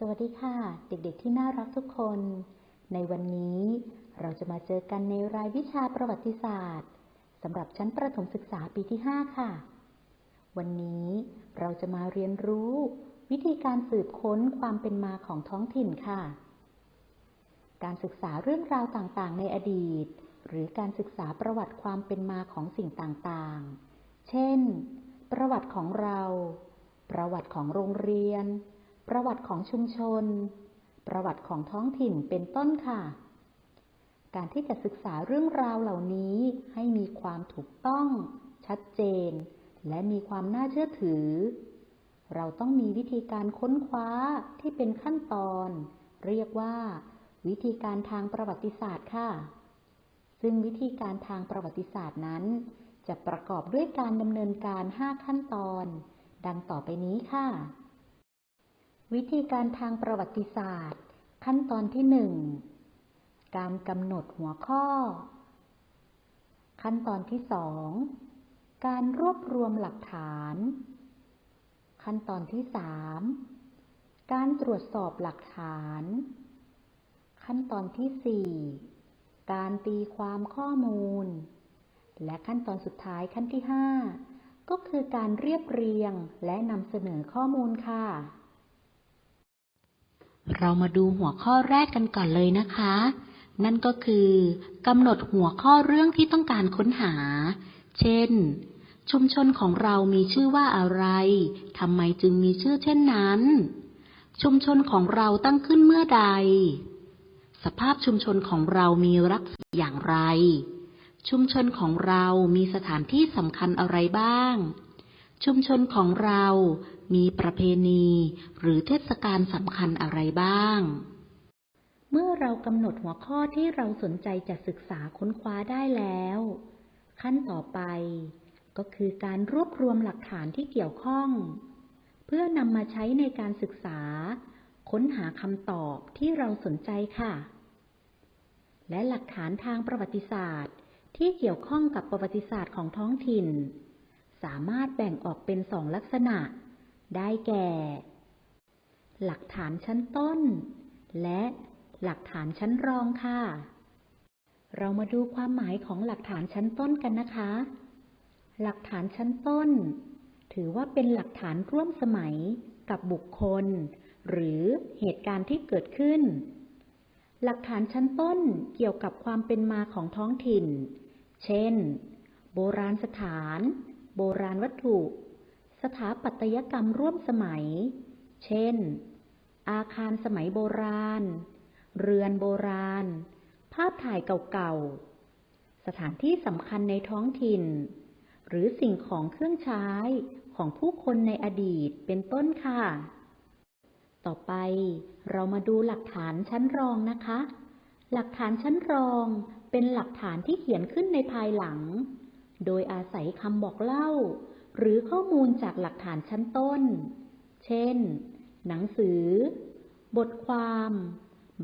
สวัสดีค่ะ เด็กๆที่น่ารักทุกคน ในวันนี้เราจะมาเจอกันในรายวิชาประวัติศาสตร์สำหรับชั้นประถมศึกษาปีที่ 5 ค่ะ วันนี้เราจะมาเรียนรู้ วิธีการสืบค้นความเป็นมาของท้องถิ่นค่ะ การศึกษาเรื่องราวต่างๆ ในอดีต หรือการศึกษาประวัติความเป็นมาของสิ่งต่างๆ เช่น ประวัติของเรา ประวัติของโรงเรียน ประวัติของชุมชน ประวัติของท้องถิ่นเป็นต้นค่ะ การที่จะศึกษาเรื่องราวเหล่านี้ให้มีความถูกต้อง ชัดเจน และมีความน่าเชื่อถือ เราต้องมีวิธีการค้นคว้าที่เป็นขั้นตอน เรียกว่า วิธีการทางประวัติศาสตร์ค่ะ ซึ่งวิธีการทางประวัติศาสตร์นั้น จะประกอบด้วยการดำเนินการ 5 ขั้นตอน ดังต่อไปนี้ค่ะ วิธีการทางประวัติศาสตร์ ขั้นตอนที่1การกำหนดหัวข้อ ขั้นตอนที่2การรวบรวมหลักฐาน ขั้นตอนที่3การตรวจสอบหลักฐาน ขั้นตอนที่4การตีความข้อมูล และขั้นตอนสุดท้ายขั้นที่5ก็คือการเรียบเรียงและนำเสนอข้อมูลค่ะ เรามาดูหัวข้อแรกกันก่อนเลยนะคะ นั่นก็คือกำหนดหัวข้อเรื่องที่ต้องการค้นหา เช่น ชุมชนของเรามีชื่อว่าอะไรทำไมจึงมีชื่อเช่นนั้น ชุมชนของเราตั้งขึ้นเมื่อใด สภาพชุมชนของเรามีลักษณะอย่างไร ชุมชนของเรามีสถานที่สำคัญอะไรบ้าง ชุมชนของเรา มีประเพณี หรือเทศกาลสำคัญอะไรบ้าง เมื่อเรากำหนดหัวข้อที่เราสนใจจะศึกษาค้นคว้าได้แล้ว ขั้นต่อไป ก็คือการรวบรวมหลักฐานที่เกี่ยวข้อง เพื่อนำมาใช้ในการศึกษา ค้นหาคำตอบที่เราสนใจค่ะ และหลักฐานทางประวัติศาสตร์ ที่เกี่ยวข้องกับประวัติศาสตร์ของท้องถิ่นสามารถแบ่งออกเป็นสองลักษณะ ได้แก่ หลักฐานชั้นต้น และหลักฐานชั้นรองค่ะ เรามาดูความหมายของหลักฐานชั้นต้นกันนะคะ หลักฐานชั้นต้น ถือว่าเป็นหลักฐานร่วมสมัยกับบุคคล หรือเหตุการณ์ที่เกิดขึ้น หลักฐานชั้นต้นเกี่ยวกับความเป็นมาของท้องถิ่น เช่น โบราณสถาน โบราณวัตถุ สถาปัตยกรรมร่วมสมัย เช่น อาคารสมัยโบราณ เรือนโบราณ ภาพถ่ายเก่าๆ สถานที่สำคัญในท้องถิ่น หรือสิ่งของเครื่องใช้ของผู้คนในอดีตเป็นต้นค่ะ ต่อไปเรามาดูหลักฐานชั้นรองนะคะ หลักฐานชั้นรองเป็นหลักฐานที่เขียนขึ้นในภายหลัง โดยอาศัยคำบอกเล่า หรือข้อมูลจากหลักฐานชั้นต้น เช่น หนังสือ บทความ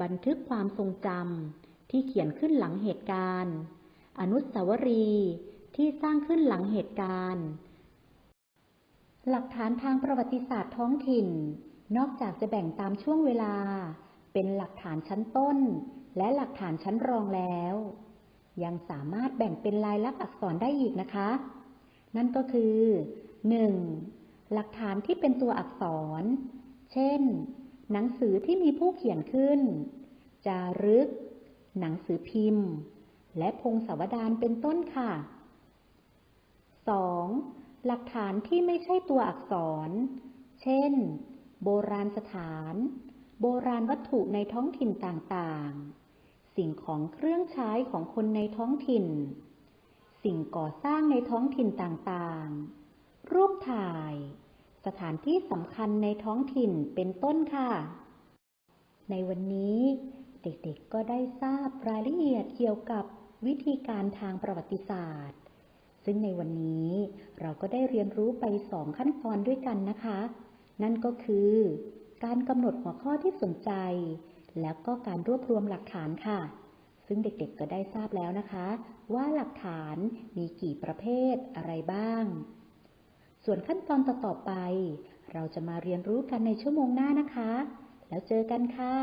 บันทึกความทรงจำที่เขียนขึ้นหลังเหตุการณ์ อนุสาวรีย์ที่สร้างขึ้นหลังเหตุการณ์ หลักฐานทางประวัติศาสตร์ท้องถิ่น นอกจากจะแบ่งตามช่วงเวลา เป็นหลักฐานชั้นต้น และหลักฐานชั้นรองแล้ว ยังสามารถแบ่งเป็นลายลักษณ์อักษรได้อีกนะคะ นั่นก็คือ 1. หลักฐานที่เป็นตัวอักษร เช่น หนังสือที่มีผู้เขียนขึ้น จารึก หนังสือพิมพ์ และพงศาวดารเป็นต้นค่ะ 2. หลักฐานที่ไม่ใช่ตัวอักษร เช่น โบราณสถาน โบราณวัตถุในท้องถิ่นต่างๆ สิ่งของเครื่องใช้ของคนในท้องถิ่น สิ่งก่อสร้างในท้องถิ่นต่างๆ รูปถ่าย สถานที่สำคัญในท้องถิ่นเป็นต้นค่ะ ในวันนี้เด็กๆ ก็ได้ทราบรายละเอียดเกี่ยวกับวิธีการทางประวัติศาสตร์ ซึ่งในวันนี้เราก็ได้เรียนรู้ไปสองขั้นตอนด้วยกันนะคะ นั่นก็คือ การกำหนดหัวข้อที่สนใจ แล้วก็การรวบรวมหลักฐานค่ะ ซึ่งเด็กๆ ก็ได้ทราบแล้วนะคะ ว่าหลักฐานมีกี่ประเภทอะไรบ้าง ส่วนขั้นตอนต่อๆไป เราจะมาเรียนรู้กันในชั่วโมงหน้านะคะ แล้วเจอกันค่ะ